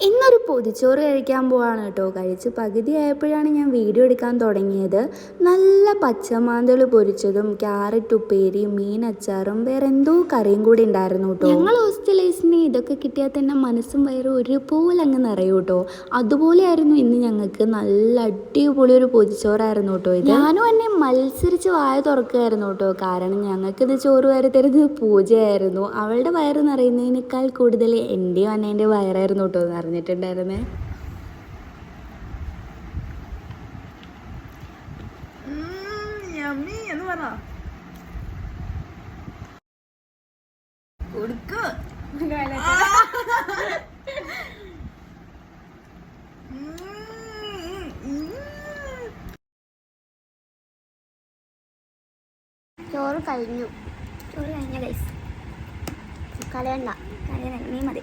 ഇന്നൊരു പൊതിച്ചോറ് കഴിക്കാൻ പോവാണ് കേട്ടോ. കഴിച്ച് പകുതി ആയപ്പോഴാണ് ഞാൻ വീഡിയോ എടുക്കാൻ തുടങ്ങിയത്. നല്ല പച്ചമാന്തൾ പൊരിച്ചതും ക്യാരറ്റ് ഉപ്പേരിയും മീൻ അച്ചാറും വേറെ എന്തോ കറിയും കൂടി ഉണ്ടായിരുന്നു കേട്ടോ. ഞങ്ങൾ ഹോസ്റ്റലേഴ്സിന് ഇതൊക്കെ കിട്ടിയാൽ തന്നെ മനസ്സും വയറും ഒരുപോലെ അങ്ങ് നിറയും കേട്ടോ. അതുപോലെയായിരുന്നു ഇന്ന് ഞങ്ങൾക്ക്. നല്ല അടിപൊളി ഒരു പൊതിച്ചോറായിരുന്നു കേട്ടോ ഇത്. ഞാനും എന്നെ മത്സരിച്ച് വായ തുറക്കുകയായിരുന്നു കേട്ടോ. കാരണം ഞങ്ങൾക്കിത് ചോറ് വരെ തരുന്നത് പൂജയായിരുന്നു. അവളുടെ വയറ് നിറയുന്നതിനേക്കാൾ കൂടുതൽ എന്റെയും അന്നേന്റെ വയറായിരുന്നു കേട്ടോ നിറഞ്ഞിട്ടുണ്ടായിരുന്നേ എന്ന് പറ. കൊടുക്ക്. ചോറ് കഴിഞ്ഞു. ചോറ് കഴിഞ്ഞ ഗൈസ് കളയണ്ട. കളയണ്ട. നീ മതി.